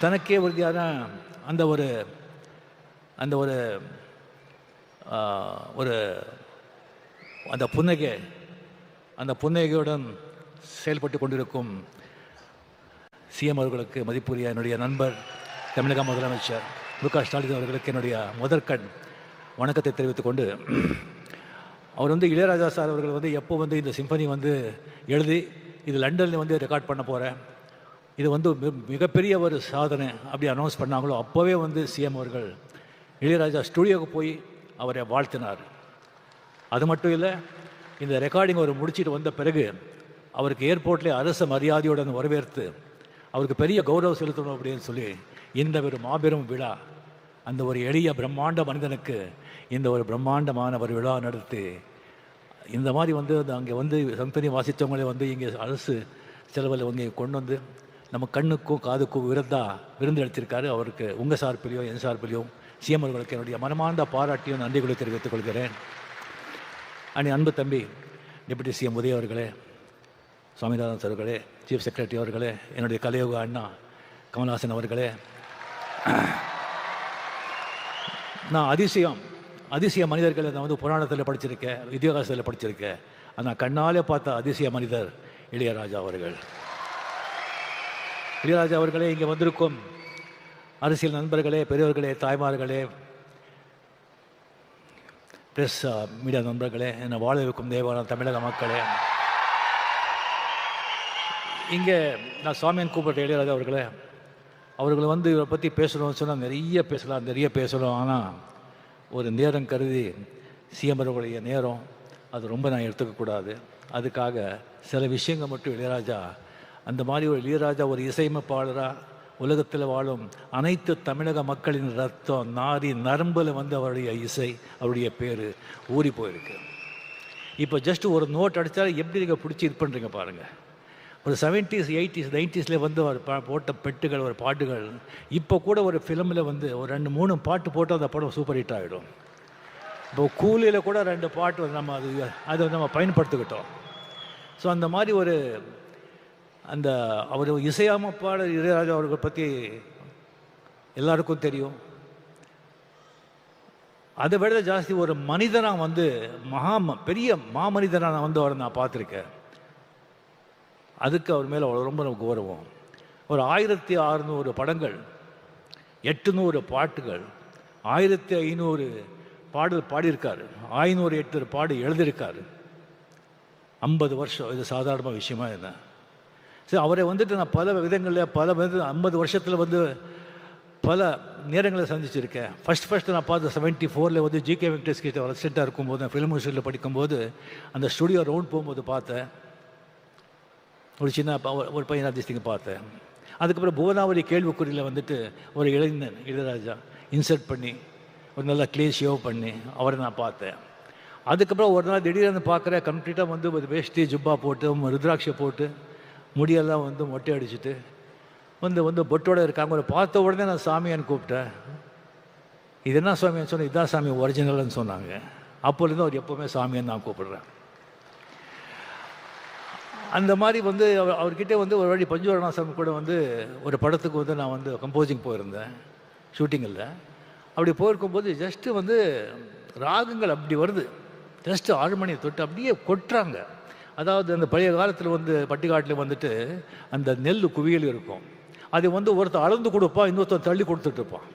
தனக்கே உறுதியான அந்த ஒரு அந்த ஒரு ஒரு அந்த புன்னகை அந்த புன்னகையுடன் செயல்பட்டு கொண்டிருக்கும் சிஎம் அவர்களுக்கு மதிப்புரிய என்னுடைய நண்பர் தமிழக முதலமைச்சர் மு க ஸ்டாலின் அவர்களுக்கு என்னுடைய முதற்கண் வணக்கத்தை தெரிவித்துக் கொண்டு அவர் வந்து இளையராஜா சார் அவர்கள் வந்து எப்போ வந்து இந்த சிம்பனி வந்து எழுதி இது லண்டனில் வந்து ரெக்கார்ட் பண்ண போகிறேன் இது வந்து மிகப்பெரிய ஒரு சாதனை அப்படி அனௌன்ஸ் பண்ணாங்களோ அப்போவே வந்து சிஎம் அவர்கள் இளையராஜா ஸ்டுடியோவுக்கு போய் அவரை வாழ்த்தினார். அது மட்டும் இல்லை இந்த ரெக்கார்டிங் அவர் முடிச்சிட்டு வந்த பிறகு அவருக்கு ஏர்போர்ட்லேயே அரச மரியாதையுடன் வரவேற்று அவருக்கு பெரிய கௌரவம் செலுத்தணும் அப்படின்னு சொல்லி இந்த ஒரு மாபெரும் விழா அந்த ஒரு எளிய பிரம்மாண்ட மனிதனுக்கு இந்த ஒரு பிரம்மாண்டமான ஒரு விழா நடத்தி இந்த மாதிரி வந்து அந்த அங்கே வந்து சம்பனி வாசித்தவங்களே வந்து இங்கே அரசு செலவில் இங்கே கொண்டு வந்து நம்ம கண்ணுக்கும் காதுக்கும் விருந்தா விருந்து அளித்திருக்காரு அவருக்கு உங்கள் சார்பிலையும் என் சார்பிலையும் சிஎம் அவர்களுக்கு என்னுடைய மனமார்ந்த பாராட்டியும் நன்றிகளை தெரிவித்துக் கொள்கிறேன். அணி அன்பு தம்பி டெபுட்டி சிஎம் உதய அவர்களே சுவாமிநாதன் அவர்களே சீஃப் செக்ரட்டரி அவர்களே என்னுடைய கலையோக அண்ணா கமல்ஹாசன் அவர்களே. நான் அதிசயம் அதிசய மனிதர்களை நான் வந்து புராணத்தில் படிச்சிருக்கேன் இதிகாசத்தில் படிச்சிருக்கேன். ஆனால் கண்ணாலே பார்த்த அதிசய மனிதர் இளையராஜா அவர்கள். இளையராஜா அவர்களே இங்கே வந்திருக்கும் அரசியல் நண்பர்களே பெரியவர்களே தாய்மார்களே ப்ளஸ் மீடியா நண்பர்களே என்னை வாழ வைக்கும் தேவான தமிழக மக்களே. இங்கே நான் சுவாமியன் கூப்பிட்ட இளையராஜா அவர்களே அவர்கள் வந்து இவரை பற்றி பேசணும்னு சொன்னால் நிறைய பேசலாம் நிறைய பேசணும். ஆனால் ஒரு நேரம் கருதி சிஎம் அவர்களுடைய நேரம் அது ரொம்ப நான் எடுத்துக்கக்கூடாது. அதுக்காக சில விஷயங்கள் மட்டும் இளையராஜா அந்த மாதிரி ஒரு இளையராஜா ஒரு இசையமைப்பாளராக உலகத்தில் வாழும் அனைத்து தமிழக மக்களின் ரத்தம் நாரி நரம்பில் வந்து அவருடைய இசை அவருடைய பேர் ஊறி போயிருக்கு. இப்போ ஜஸ்ட் ஒரு நோட் அடித்தாலும் எப்படி நீங்கள் பிடிச்சி இது பண்ணுறீங்க பாருங்கள் ஒரு செவன்ட்டீஸ் எயிட்டிஸ் நைன்ட்டீஸில் வந்து அவர் பா போட்ட பெட்டுகள் ஒரு பாட்டுகள் இப்போ கூட ஒரு ஃபிலிமில் வந்து ஒரு ரெண்டு மூணு பாட்டு போட்டால் அந்த படம் சூப்பர் ஹிட் ஆகிடும் இப்போ கூலியில் கூட ரெண்டு பாட்டு நம்ம அது அதை வந்து நம்ம பயன்படுத்திக்கிட்டோம். ஸோ அந்த மாதிரி ஒரு அந்த அவர் இசையமைப்பாளர் இளையராஜா அவர்கள் பற்றி எல்லாருக்கும் தெரியும். அதை விட ஜாஸ்தி ஒரு மனிதனாக வந்து மகா ம- பெரிய மாமனிதனாக நான் வந்து அவரை நான் பார்த்துருக்கேன். அதுக்கு அவர் மேலே அவ்வளோ ரொம்ப நமக்கு கௌரவம். ஒரு ஆயிரத்தி அறுநூறு படங்கள் எட்டுநூறு பாட்டுகள் ஆயிரத்தி ஐநூறு பாடல் பாடியிருக்காரு. ஐநூறு எட்டு பாடு எழுதியிருக்காரு. ஐம்பது வருஷம் இது சாதாரண விஷயமா என்ன? சரி அவரை வந்துட்டு நான் பல விதங்களில் பல வித ஐம்பது வருஷத்தில் வந்து பல நேரங்களை சந்திச்சிருக்கேன். ஃபஸ்ட் ஃபர்ஸ்ட் நான் பார்த்த செவன்ட்டி ஃபோரில் வந்து ஜிகே வெங்கடேஷ் கிட்ட ரெசிடெண்ட்டாக இருக்கும்போது நான் ஃபிலிம் இன்ஸ்டியூட்டில் படிக்கும்போது அந்த ஸ்டுடியோ ரவுண்ட் போகும்போது பார்த்தேன். ஒரு சின்ன ப- ஒரு- பையன் அதிர்ஷ்டிங்க பார்த்தேன். அதுக்கப்புறம் புவனாவளி கேள்விக்குறியில் வந்துட்டு ஒரு இளைஞன் இளையராஜா இன்சர்ட் பண்ணி ஒரு நல்ல க்ளீன் ஷேவ் பண்ணி அவரை நான் பார்த்தேன். அதுக்கப்புறம் ஒரு நாள் திடீர்னு பார்க்குறேன் கம்ப்ளீட்டாக வந்து ஒரு வேஷ்டி ஜுப்பா போட்டு ருத்ராட்சை போட்டு முடியெல்லாம் வந்து மொட்டை அடிச்சுட்டு வந்து வந்து பொட்டோட இருக்காங்க. ஒரு பார்த்த உடனே நான் சாமியான்னு கூப்பிட்டேன். இது என்ன சாமியான்னு சொன்னேன் இதான் சாமி ஒரிஜினல்னு சொன்னாங்க. அப்போலேருந்து அவர் எப்போவுமே சாமியான்னு நான் கூப்பிடுறேன். அந்த மாதிரி வந்து அவர் அவர்கிட்ட வந்து ஒரு வழி பஞ்சுவரணாசம் கூட வந்து ஒரு படத்துக்கு வந்து நான் வந்து கம்போசிங் போயிருந்தேன். ஷூட்டிங்கில் அப்படி போயிருக்கும்போது ஜஸ்ட்டு வந்து ராகங்கள் அப்படி வருது. ஜஸ்ட்டு ஆழ்மணியை தொட்டு அப்படியே கொட்டுறாங்க. அதாவது அந்த பழைய காலத்தில் வந்து பட்டிக்காட்டில் வந்துட்டு அந்த நெல் குவியல் இருக்கும். அதை வந்து ஒருத்தர் அளந்து கொடுப்பான் இன்னொருத்தர் தள்ளி கொடுத்துட்டு இருப்பான்.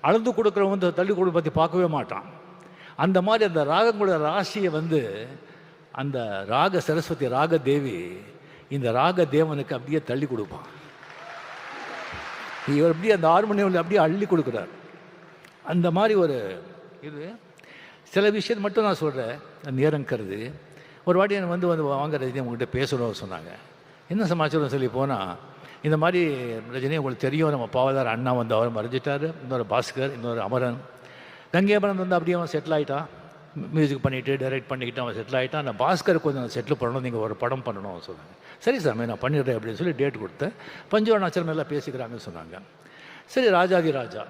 அளந்து கொடுக்குறவன் வந்து தள்ளி கொடு பற்றி பார்க்கவே மாட்டான். அந்த மாதிரி அந்த ராகங்களோட ராசியை வந்து அந்த ராக சரஸ்வதி ராக தேவி இந்த ராக தேவனுக்கு அப்படியே தள்ளி கொடுப்பான். இவர் அப்படியே அந்த ஹார்மோனியமில் அப்படியே அள்ளி கொடுக்குறார். அந்த மாதிரி ஒரு இது. சில விஷயம் மட்டும் நான் சொல்கிறேன் நேரம் கருது. ஒரு வாட்டி எனக்கு வந்து வந்து வாங்க ரஜினி உங்கள்கிட்ட பேசணும்னு சொன்னாங்க. என்ன சமாச்சாரம் சொல்லி போனால் இந்த மாதிரி ரஜினி உங்களுக்கு தெரியும் நம்ம பாவதார் அண்ணா வந்து அவர் மறைஞ்சிட்டார். இன்னொரு பாஸ்கர் இன்னொரு அமரன். கங்கேபரன் வந்து அப்படியே அவன் செட்டில் ஆகிட்டான் மியூசிக் பண்ணிவிட்டு டைரக்ட் பண்ணிக்கிட்டு அவன் செட்டில் ஆகிட்டான் அந்த பாஸ்கர் கொஞ்சம் செட்டில் பண்ணணும் நீங்கள் ஒரு படம் பண்ணணும் சொன்னாங்க. சரி சாமி நான் பண்ணிடுறேன் அப்படின்னு சொல்லி டேட் கொடுத்தேன். பஞ்சவர்ணாச்சலம் எல்லாம் பேசிக்கிறாங்கன்னு சொன்னாங்க. சரி ராஜாதி ராஜா.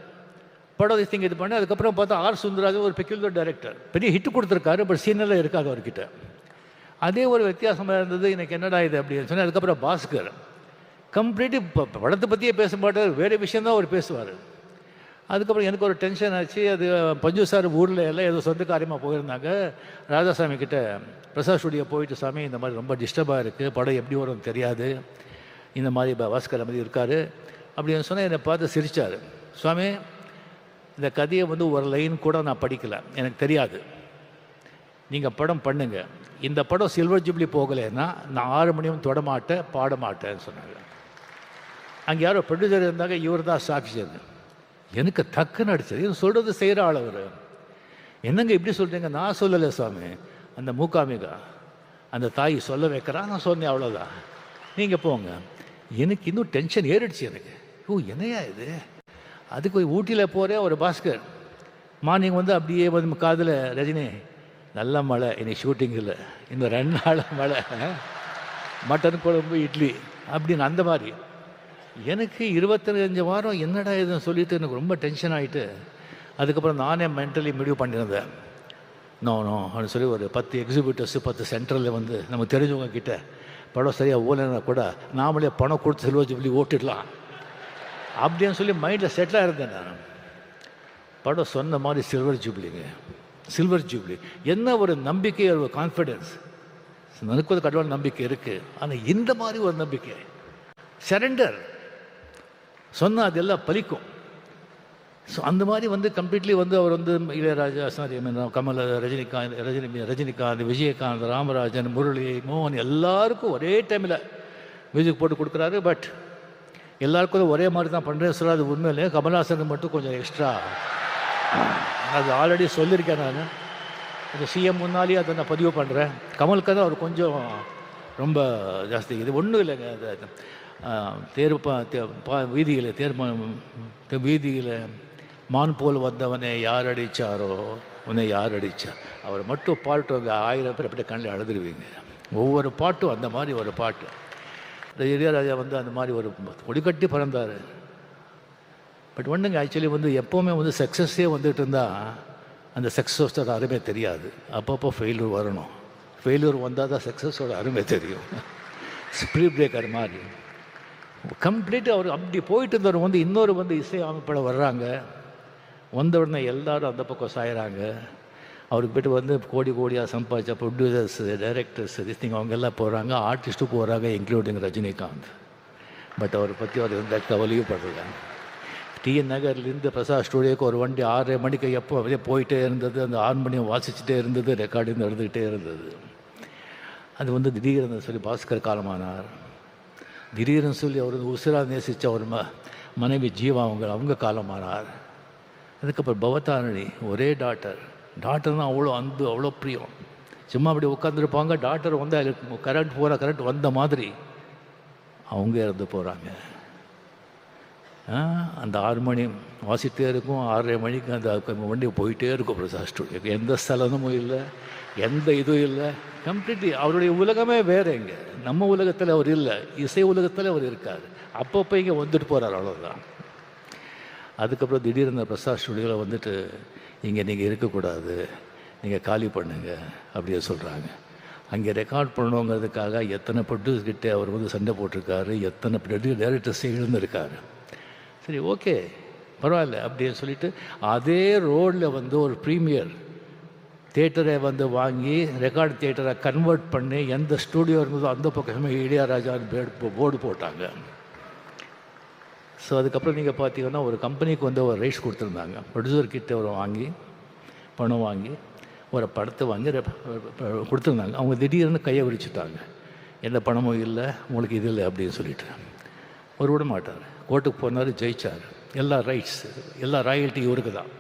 படம் திங்க இது பண்ணி அதுக்கப்புறம் பார்த்தா ஆர் சுந்தராஜன் ஒரு பெக்யூலர் டைரக்டர் பெரிய ஹிட் கொடுத்துருக்காரு பட் சீனில் இருக்காது அவர்கிட்ட. அதே ஒரு வித்தியாசமாக இருந்தது. எனக்கு என்னடா இது அப்படின்னு சொன்னேன். அதுக்கப்புறம் பாஸ்கர் கம்ப்ளீட்டு இப்போ படத்தை பற்றியே பேச மாட்டார் வேறு விஷயந்தான் அவர் பேசுவார். அதுக்கப்புறம் எனக்கு ஒரு டென்ஷன் ஆச்சு. அது பஞ்சு சார் ஊரில் எல்லாம் ஏதோ சொந்த காரியமாக போயிருந்தாங்க. ராதாசாமி கிட்ட பிரசாத் ஸ்டுடியோ போயிட்டு சாமி இந்த மாதிரி ரொம்ப டிஸ்டர்பாக இருக்குது படம் எப்படி வரும் தெரியாது. இந்த மாதிரி பாஸ்கர் மாதிரி இருக்கார். அப்படின்னு சொன்னால் என்னை பார்த்து சிரித்தார் சுவாமி இந்த கதையை வந்து ஒரு லைன் கூட நான் படிக்கல. எனக்கு தெரியாது. நீங்கள் படம் பண்ணுங்கள் இந்த படம் சில்வர் ஜூப்ளி போகலைன்னா நான் ஆறு மணியும் தொடமாட்டேன் பாடமாட்டேன்னு சொன்னாங்க. அங்கே யாரோ ப்ரொடியூசர் இருந்தாங்க இவர் தான் சாட்சியர் எனக்கு டக்குன்னு அடிச்சது. இது சொல்கிறது செய்கிற ஆள் அவர். என்னங்க இப்படி சொல்கிறீங்க நான் சொல்லலை சுவாமி அந்த மூக்காமிகா அந்த தாய் சொல்ல வைக்கிறா நான் சொன்னேன் அவ்வளோதான் நீங்கள் போங்க. எனக்கு இன்னும் டென்ஷன் ஏறிடுச்சு எனக்கு. ஓ என்னையா இது? அதுக்கு போய் ஊட்டியில் போகிறேன் ஒரு பாஸ்கர். மார்னிங் வந்து அப்படியே வந்து காதில் ரஜினி நல்ல மழை இன்னைக்கு ஷூட்டிங் இல்லை. இன்னும் ரெண்டு நாள் மழை. மட்டன் குழம்பு இட்லி அப்படின்னு அந்த மாதிரி. எனக்கு இருபத்தஞ்சு வாரம் என்னடா இதுன்னு சொல்லிட்டு எனக்கு ரொம்ப டென்ஷன் ஆகிட்டு அதுக்கப்புறம் நானே மென்டலி முடிவு பண்ணியிருந்தேன். நோ நோ அப்படின்னு சொல்லி ஒரு பத்து எக்ஸிபியூட்டர்ஸு பத்து சென்டரில் வந்து நமக்கு தெரிஞ்சவங்க கிட்ட படம் சரியாக ஓலைன்னா கூட நாமளே பணம் கொடுத்து செல்வ ஜூப்ளி ஓட்டிடலாம். அப்படின்னு சொல்லி மைண்டில் செட்டிலாக இருந்தேன் நான். படம் சொன்ன மாதிரி சில்வர் ஜூப்ளிங்க சில்வர் ஜூப்ளி என்ன ஒரு நம்பிக்கை ஒரு கான்ஃபிடென்ஸ் எனக்கு ஒரு கடவுள் நம்பிக்கை இருக்குது ஆனால் இந்த மாதிரி ஒரு நம்பிக்கை. சரண்டர் சொன்னால் அதெல்லாம் பலிக்கும். ஸோ அந்த மாதிரி வந்து கம்ப்ளீட்லி வந்து அவர் வந்து இளையராஜா சாரி கமல் ரஜினிகாந்த் ரஜினி ரஜினிகாந்த் விஜயகாந்த் ராமராஜன் முரளி மோகன் எல்லாருக்கும் ஒரே டைமில் மியூசிக் போட்டு கொடுக்குறாரு. பட் எல்லாருக்கும் ஒரே மாதிரி தான் பண்ணுறேன் சொல்ல அது உண்மையிலே கமல்ஹாசன் மட்டும் கொஞ்சம் எக்ஸ்ட்ரா அது ஆல்ரெடி சொல்லியிருக்கேன் நான். இந்த சிஎம் முன்னாலேயே அதை நான் பதிவு பண்ணுறேன் கமலுக்கு தான் அவர் கொஞ்சம் ரொம்ப ஜாஸ்தி. இது ஒன்றும் இல்லைங்க. அது தேர் பா தே- பா வீதியில் தேர் வீதியில் மான் போல் வந்தவனை யார் அடித்தாரோ உன்னை யார் அடித்தா அவர் மட்டும் பாட்டு ஆயிரம் பேர் அப்படியே கண்ணில் அழுதுருவீங்க. ஒவ்வொரு பாட்டும் அந்த மாதிரி ஒரு பாட்டு. இளையராஜா வந்து அந்த மாதிரி ஒரு கொடிக்கட்டி பிறந்தார். பட் ஒன்றுங்க ஆக்சுவலி வந்து எப்போவுமே வந்து சக்ஸஸே வந்துட்டு இருந்தால் அந்த சக்ஸஸோட அருமை தெரியாது. அப்பப்போ ஃபெயிலியர் வரணும். ஃபெயிலியர் வந்தால் தான் சக்ஸஸோட அருமை தெரியும். ஸ்பீட் பிரேக்கர் மாதிரி. கம்ப்ளீட் அவர் அப்படி போயிட்டு இருந்தவர் வந்து இன்னொரு வந்து இசை அமைப்பில் வர்றாங்க. வந்த உடனே எல்லாரும் அந்த பக்கம் சாயிறாங்க. அவருக்கு போய்ட்டு வந்து கோடி கோடியாக சம்பாதிச்ச ப்ரொடியூசர்ஸ் டைரக்டர்ஸ் திஸ்திங் அவங்க எல்லாம் போகிறாங்க ஆர்டிஸ்ட்டும் போகிறாங்க இன்க்ளூடிங் ரஜினிகாந்த். பட் அவரை பற்றி அவர் எந்த கவலையும் படுறாங்க டிஎன் நகர்லேருந்து பிரசாத் ஸ்டூடியோக்கு ஒரு வண்டி ஆறரை மணிக்கு எப்போ அப்படியே போயிட்டே இருந்தது அந்த ஆறு மணியும் வாசிச்சுட்டே இருந்தது ரெக்கார்டிங் நடந்துக்கிட்டே இருந்தது. அது வந்து திடீர்னு சொல்லி பாஸ்கர் காலமானார். திடீர்னு சொல்லி அவர் வந்து உசிரா நேசித்த ஒரு ம மனைவி ஜீவா அவங்க அவங்க காலமானார். அதுக்கப்புறம் பவதாரணி ஒரே டாக்டர் டாக்டர் தான் அவ்வளோ அன்பு அவ்வளோ பிரியம். சும்மா அப்படி உட்காந்துருப்பாங்க டாக்டர் வந்து கரண்ட் போகிற கரண்ட் வந்த மாதிரி அவங்க இறந்து போகிறாங்க அந்த ஆறு மணி வாசிட்டே இருக்கும் ஆறரை மணிக்கு அந்த வண்டி போயிட்டே இருக்கும் பிரசாத் ஸ்டுடியோக்கு எந்த ஸ்தலமும் இல்லை எந்த இதுவும் இல்லை. கம்ப்ளீட்லி அவருடைய உலகமே வேறு இங்கே. நம்ம உலகத்தில் அவர் இல்லை இசை உலகத்தில் அவர் இருக்கார். அப்பப்போ இங்கே வந்துட்டு போகிறார் அவ்வளோதான் அதுக்கப்புறம் திடீர்னு பிரசாத் ஸ்டுடியோவில் வந்துட்டு இங்கே நீங்கள் இருக்கக்கூடாது நீங்கள் காலி பண்ணுங்க அப்படியே சொல்கிறாங்க அங்கே ரெக்கார்ட் பண்ணணுங்கிறதுக்காக எத்தனை ப்ரொடியூஸ் கிட்டே அவர் வந்து சண்டை போட்டிருக்காரு எத்தனை ப்ரொடியூ டேரக்டர்ஸே எழுந்திருக்காரு சரி ஓகே பரவாயில்ல அப்படின்னு சொல்லிட்டு அதே ரோடில் வந்து ஒரு ப்ரீமியர் தேட்டரை வந்து வாங்கி ரெக்கார்ட் தேட்டரை கன்வெர்ட் பண்ணி எந்த ஸ்டூடியோ இருந்ததோ அந்த பக்கமே இளையராஜா போர்டு போட்டாங்க. ஸோ அதுக்கப்புறம் நீங்கள் பார்த்தீங்கன்னா ஒரு கம்பெனிக்கு வந்து ஒரு ரைட்ஸ் கொடுத்துருந்தாங்க. ப்ரொடியூசர் கிட்ட ஒரு வாங்கி பணம் வாங்கி ஒரு படத்தை வாங்கி கொடுத்துருந்தாங்க. அவங்க திடீர்னு கையை விரிச்சுட்டாங்க. எந்த பணமும் இல்லை உங்களுக்கு இது இல்லை அப்படின்னு சொல்லிட்டு. ஒரு விட மாட்டார் கோர்ட்டுக்கு போனார் ஜெயிச்சார். எல்லா ரைட்ஸ் எல்லா ராயல்ட்டி இவருக்கு தான்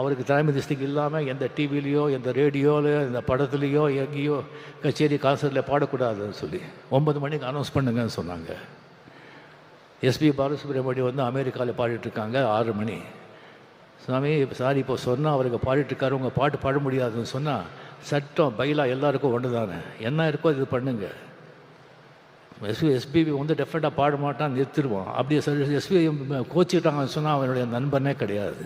அவருக்கு தலைமை திஸ்திக்கு இல்லாமல் எந்த டிவிலையோ எந்த ரேடியோவில் எந்த படத்துலேயோ எங்கேயோ கச்சேரி கான்சர்ட்டில் பாடக்கூடாதுன்னு சொல்லி ஒன்பது மணிக்கு அனௌன்ஸ் பண்ணுங்கன்னு சொன்னாங்க. எஸ்பி பாலசுப்ரமணியம் வந்து அமெரிக்காவில் பாடிட்டுருக்காங்க ஆறு மணி. சுவாமி சாரி இப்போ சொன்னால் அவருக்கு பாடிட்டுருக்காரு உங்கள் பாட்டு பாட முடியாதுன்னு சொன்னால் சட்டம் பயிலாக எல்லாருக்கும் ஒன்று தானே என்ன இருக்கோ இது பண்ணுங்கள் எஸ்பி எஸ்பிபி வந்து டெஃபினட்டாக பாட மாட்டான் நிறுத்திடுவான். அப்படியே சொல்லி எஸ்பி கோச்சிட்டாங்கன்னு சொன்னால் அவனுடைய நண்பனே கிடையாது.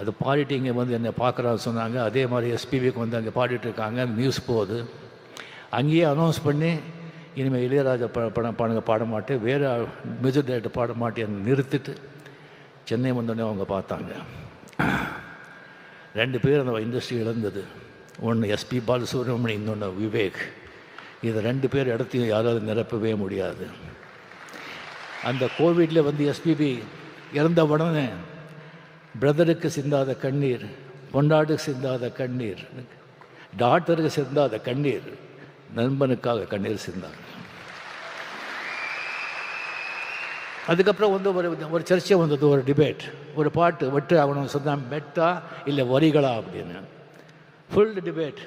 அது பாடிட்டு இங்கே வந்து என்னை பார்க்குறான்னு சொன்னாங்க. அதே மாதிரி எஸ்பிபிக்கு வந்து அங்கே பாடிட்டுருக்காங்க நியூஸ் போகுது. அங்கேயே அனௌன்ஸ் பண்ணி இனிமேல் இளையராஜா ப படம் பாடுங்க பாட மாட்டேன். வேறு மியூசிக் டைரக்டர் பாட மாட்டேன்னு நிறுத்திட்டு சென்னை வந்தோடனே அவங்க பார்த்தாங்க. ரெண்டு பேர் அந்த இண்டஸ்ட்ரி இழந்தது. ஒன்று எஸ்பி பாலசுப்ரமணியம் இன்னொன்று விவேக். இது ரெண்டு பேர் இடத்தையும் யாராவது நிரப்பவே முடியாது. அந்த கோவிடில் வந்து எஸ்பிபி இறந்த உடனே பிரதருக்கு சிந்தாத கண்ணீர் பொண்டாட்டுக்கு சிந்தாத கண்ணீர் டாக்டருக்கு சிந்தாத கண்ணீர் நண்பனுக்காக கண்ணீர் சிந்தார் அதுக்கப்புறம் வந்து ஒரு ஒரு சர்ச்சை வந்தது ஒரு டிபேட் ஒரு பாட்டு வெட்டு ஆகணும்னு சொன்னான் மெட்டா இல்லை வரிகளா அப்படின்னு. ஃபுல் டிபேட்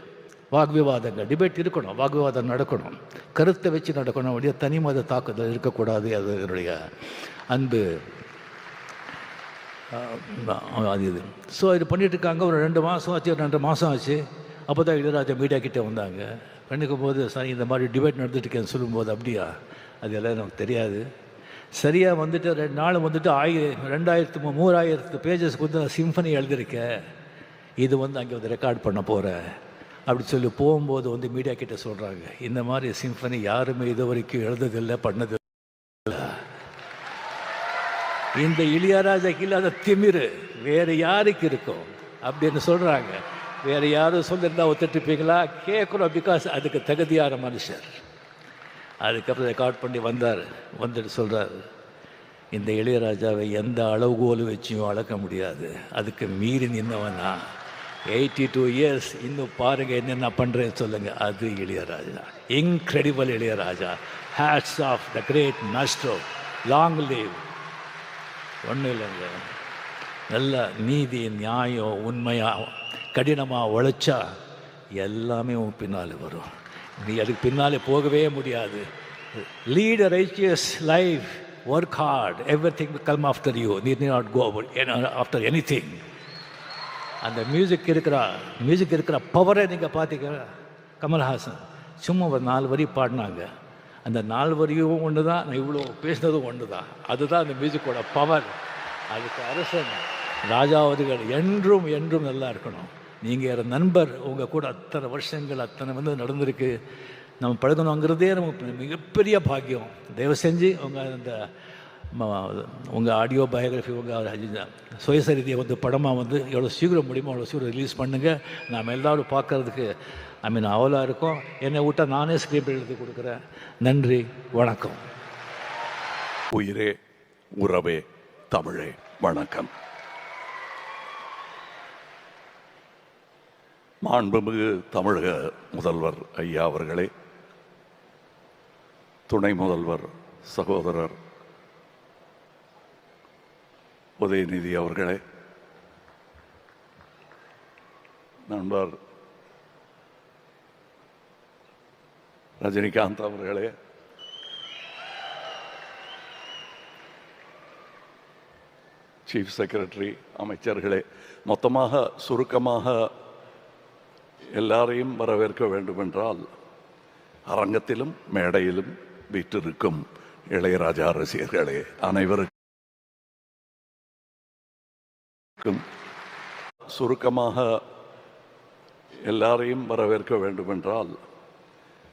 வாக்விவாதங்கள் டிபேட் இருக்கணும் வாக்விவாதம் நடக்கணும். கருத்தை வச்சு நடக்கணும் அப்படியே தனி மத தாக்குதல் இருக்கக்கூடாது அது என்னுடைய அன்பு. அது இது. ஸோ இது பண்ணிகிட்டு இருக்காங்க ஒரு ரெண்டு மாதம் ஆச்சு ஒரு ரெண்டு மாதம் ஆச்சு. அப்போ தான் இளையராஜா மீடியா கிட்டே வந்தாங்க. பண்ணிக்கும் போது சார் இந்த மாதிரி டிபேட் நடந்துட்டுருக்கேன்னு சொல்லும்போது அப்படியா? அது எல்லாம் நமக்கு தெரியாது. சரியாக வந்துட்டு ரெண்டு நாள் வந்துட்டு ஆயி ரெண்டாயிரத்து மூணாயிரத்து பேஜஸ்க்கு வந்து நான் சிம்பனி எழுதியிருக்கேன். இது வந்து அங்கே வந்து ரெக்கார்ட் பண்ண போகிறேன் அப்படி சொல்லி போகும்போது வந்து மீடியா கிட்ட சொல்கிறாங்க இந்த மாதிரி சிம்ஃபனி யாருமே இது வரைக்கும் எழுததில்லை பண்ணது இந்த இளையராஜாக்கு இல்லாத திமிரு வேறு யாருக்கு இருக்கும்? அப்படின்னு சொல்கிறாங்க வேறு யாரும் சொல்லியிருந்தா ஒத்துட்டுப்பீங்களா கேட்குறோம் பிகாஸ் அதுக்கு தகுதியான மனுஷர். அதுக்கப்புறம் ரெக்கார்ட் பண்ணி வந்தார். வந்துட்டு சொல்கிறார் இந்த இளையராஜாவை எந்த அளவுகோல் வச்சியும் அளக்க முடியாது. அதுக்கு மீறி நின்னவனா எயிட்டி டூ இயர்ஸ் இன்னும் பாருங்கள் என்னென்ன பண்ணுறேன்னு சொல்லுங்கள் அது Ilaiyaraaja. Incredible Ilaiyaraaja. Hats off the great master long live ஒன்றும் இல்லைங்க. நல்ல நீதி நியாயம் உண்மையாக கடினமாக உழைச்சா எல்லாமே உன் பின்னால் வரும். நீ அதுக்கு பின்னாலே போகவே முடியாது. Lead righteous life work hard everything come after you need not go after anything அந்த மியூசிக் இருக்கிற மியூசிக் இருக்கிற பவரை நீங்கள் பார்த்தீங்க கமல்ஹாசன். சும்மா ஒரு நாலு வரி பாடினாங்க. அந்த நாலு வரியும் ஒன்று தான் நான் இவ்வளோ பேசினதும் ஒன்று தான் அதுதான் அந்த மியூசிக்கோட பவர் அதுக்கு அரசன் ராஜாவதிகள் என்றும் என்றும் நல்லா இருக்கணும். நீங்கள் நண்பர் உங்கள் கூட அத்தனை வருஷங்கள் அத்தனை வந்து நடந்திருக்கு. நம்ம பழகணுங்கிறதே நமக்கு மிகப்பெரிய பாக்கியம். தயவு செஞ்சு உங்கள் அந்த உங்கள் ஆடியோ பயோகிராஃபி உங்கள் சுயசரிதியை வந்து படமாக வந்து எவ்வளோ சீக்கிரம் முடியுமோ அவ்வளோ சீக்கிரம் ரிலீஸ் பண்ணுங்கள் நாம் எல்லோரும் பார்க்கறதுக்கு ஐ மீன் அவலாக இருக்கும். என்னை விட்டால் நானே ஸ்கிரிப்ட் எழுதி கொடுக்குறேன். நன்றி வணக்கம். உயிரே உறவே தமிழே வணக்கம். மாண்புமிகு தமிழக முதல்வர் ஐயா அவர்களே துணை முதல்வர் சகோதரர் உதயநிதி அவர்களே நண்பர் ரஜினிகாந்த் அவர்களே சீஃப் செக்ரட்டரி அமைச்சர்களே மொத்தமாக சுருக்கமாக எல்லாரையும் வரவேற்க வேண்டுமென்றால் அரங்கத்திலும் மேடையிலும் வீற்றிருக்கும் இளையராஜா ரசிகர்களே அனைவருக்கும் சுருக்கமாக எல்லாரையும் வரவேற்க வேண்டுமென்றால்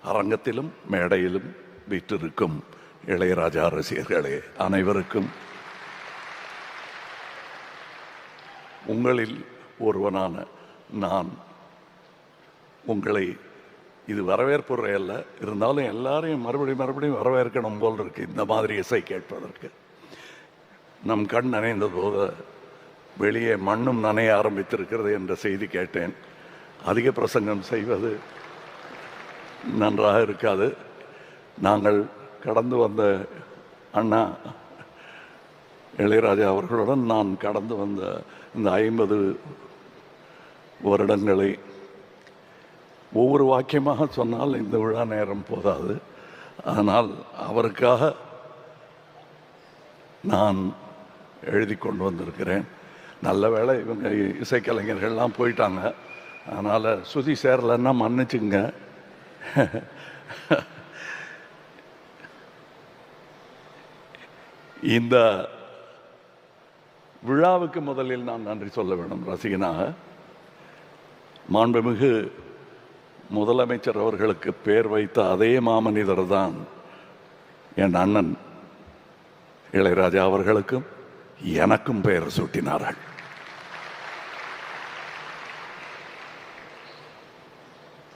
அரங்கத்திலும் மேடையிலும் வீற்றிருக்கும் இளையராஜா ரசிகர்களே அனைவருக்கும் உங்களில் ஒருவனான நான் உங்களை இது வரவேற்புரை அல்ல. இருந்தாலும் எல்லாரையும் மறுபடியும் மறுபடியும் வரவேற்கணும் போல் இருக்கு இந்த மாதிரி இசை கேட்பதற்கு. நம் கண் அணைந்த போது வெளியே மண்ணும் நனைய ஆரம்பித்திருக்கிறது என்ற செய்தி கேட்டேன். அதிக பிரசங்கம் செய்வது நன்றாக இருக்காது. நாங்கள் கடந்து வந்த அண்ணா இளையராஜா அவர்களுடன் நான் கடந்து வந்த இந்த ஐம்பது வருடங்களை ஒவ்வொரு வாக்கியமாக சொன்னால் இந்த விழா நேரம் போதாது. ஆனால் அவருக்காக நான் எழுதி கொண்டு வந்திருக்கிறேன். நல்ல வேளை இவங்க இசைக்கலைஞர்கள்லாம் போயிட்டாங்க. அதனால் சுதி சேரலன்னா மன்னிச்சுங்க. இந்த விழாவுக்கு முதலில் நான் நன்றி சொல்ல வேண்டும் ரசிகனாக மாண்புமிகு முதலமைச்சர் அவர்களுக்கு பேர் வைத்த அதே மாமனிதர் தான் என் அண்ணன். இளையராஜா அவர்களுக்கும் எனக்கும் பெயர் சூட்டினார்கள்.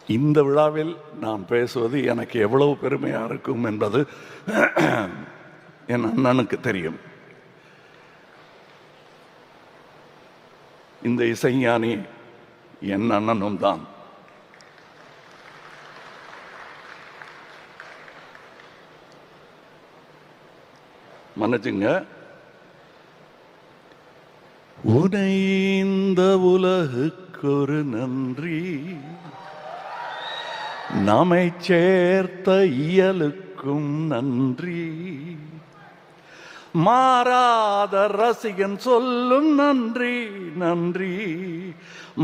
இந்த விழாவில் நான் பேசுவது எனக்கு எவ்வளவு பெருமையாக இருக்கும் என்பது என் அண்ணனுக்கு தெரியும். இந்த இசைஞானி என் அண்ணனும் தான். மன்னிச்சுங்க. உனை இந்த உலகுக்கொரு நன்றி. நம்மை சேர்த்த இயலுக்கும் நன்றி. மாறாத ரசிகன் சொல்லும் நன்றி நன்றி.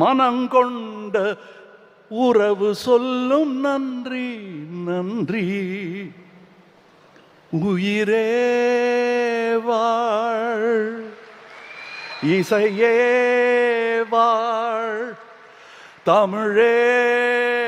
மனங்கொண்ட உறவு சொல்லும் நன்றி நன்றி. உயிரே வாழ் இசையே வாழ் தமிழே